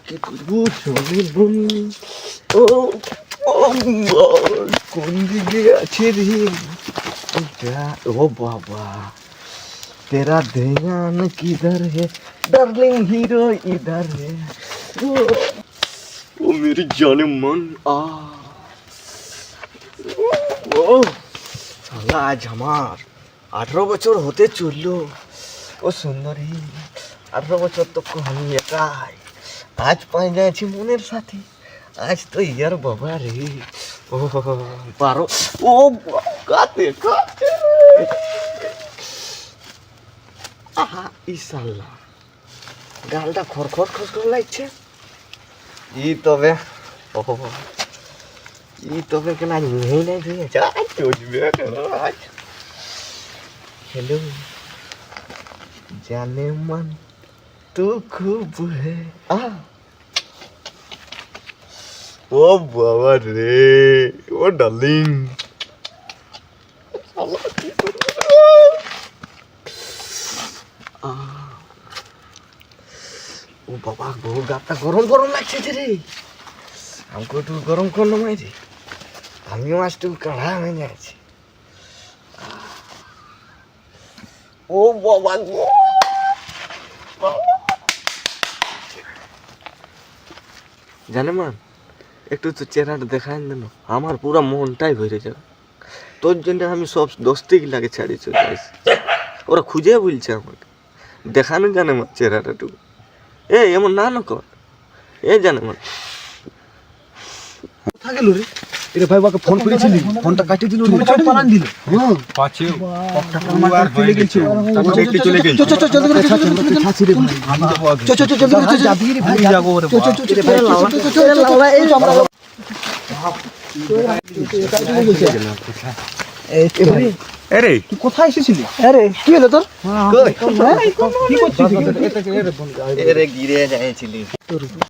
কাকে করবো সোনের বোন ও ও মা, কোন দিকে আছে রে এটা ও বাবা तेरा ध्यान किधर है डार्लिंग हीरो इधर है ओ, ओ मेरी जाने मन आ ও শালা আজ আমার আঠেরো বছর হতে চললো ও সুন্দরী আঠেরো বছর তো আমি একাই आज पाएँगे मुनर साथी आज तो यार बाबा रे ओ पारो ओ काते काते आहा इसाला गालटा खोर खोर खोर खोर लाइचे ये तो बे ओ ये तो बे के ना नहीं नहीं जा चोज बे आज हेलो जाने मन तू खूब है आ ओ बाबा रे ओ डार्लिंग ও বাবা গো গাটা গরম গরম লাগছে যে রে আমাকে একটু গরম করলো মাই রে আমিও আজ একটু কাঢ়া হয়ে যাচ্ছি ও বাবা গো জানে মান একটু তো চেহারাটা দেখায় দেন। আমার পুরো মনটাই ভরে যাবে। তোর জন্য আমি সব দোস্তি লাগে ছাড়ি চলে ওরা খুঁজে বলছে আমাকে। দেখানো জানে মা চেহারাটা টুকু এ, এমন না না কর। এ, জানে মা। কোথা গেল রে? এরে ভাই বাকে ফোন করেছিলি ফোনটা কাটিয়ে দিল রে চল পালান দিল হ্যাঁ পাছে চলে গেছে চলে গেছে চল চল চল জলদি করে চল ছাছি রে যাব চল চল চল জলদি করে যাবি রে ভাই আমি রে চল চল চল ভাই চল চল চল এই আমরা আরে তুই কোথায় এসেছিলি আরে কি হলো তোর কি করছিস এরে গিরে যাইছিলি